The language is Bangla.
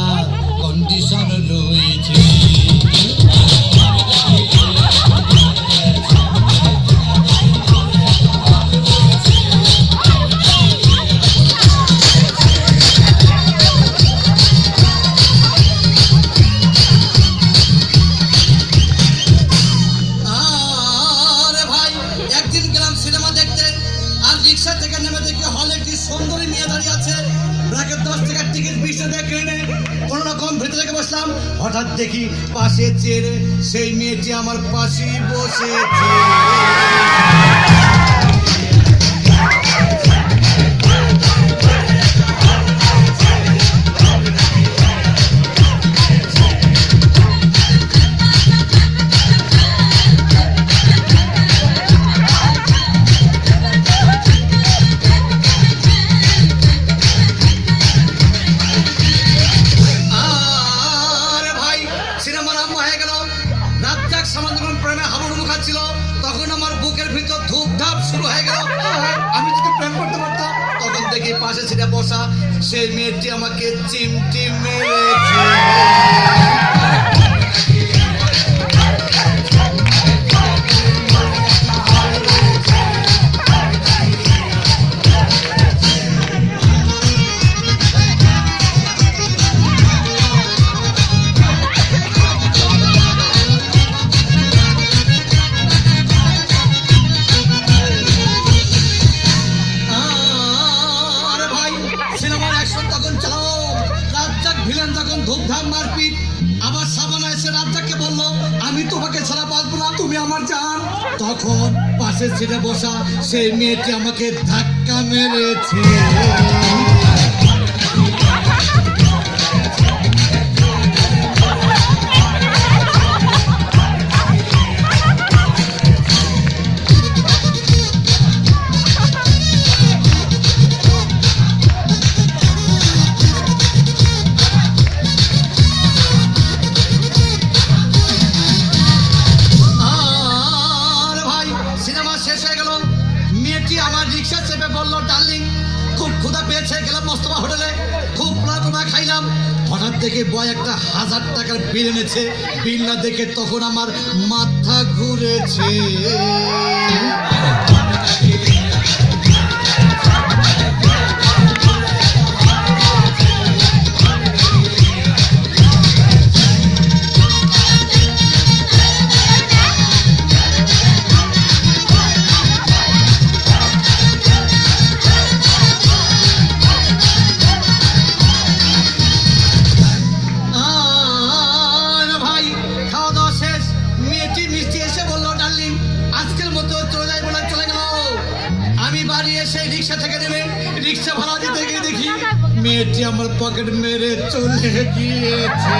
আর কন্ডিশন রয়েছে সিনেমা দেখতে। আর রিক্সা থেকে নেমে দেখি হলে একটি সুন্দরী মেয়ে দাঁড়িয়ে আছে। টিকিট বিশে দেখে নে কোনো রকম ভেতরে রেখে বসলাম। হঠাৎ দেখি পাশে চেয়ে সেই মেয়েটি আমার পাশেই বসেছে। বসা সেই মেয়েটি আমাকে চিমটি মেরেছে সিনেমার অ্যাকশন তখন চালাও, রাজ্জাক ভিলেন তখন ধূপধাম মারপিট, আবার সাবানা এসে রাজ্জাককে বলল, আমি তোমাকে ছাড়া বাঁচবো না, তুমি আমার জান। তখন পাশে ছেড়ে বসা সেই মেয়েটি আমাকে ধাক্কা মেরেছে। রিক্সা চেপে বলল, ডার্লিং, খুব ক্ষুধা পেয়েছে, গেলাম মস্তমা হোটেলে, খুব পোড়া খাইলাম। হঠাৎ দেখে বয় একটা হাজার টাকার বিল এনেছে। বিল না দেখে তখন আমার মাথা ঘুরেছে। এসে রিক্সা থেকে নেমে রিক্সা ভাড়া দিতে গিয়ে দেখি মেয়েটি আমার পকেট মেরে চলে গিয়েছে।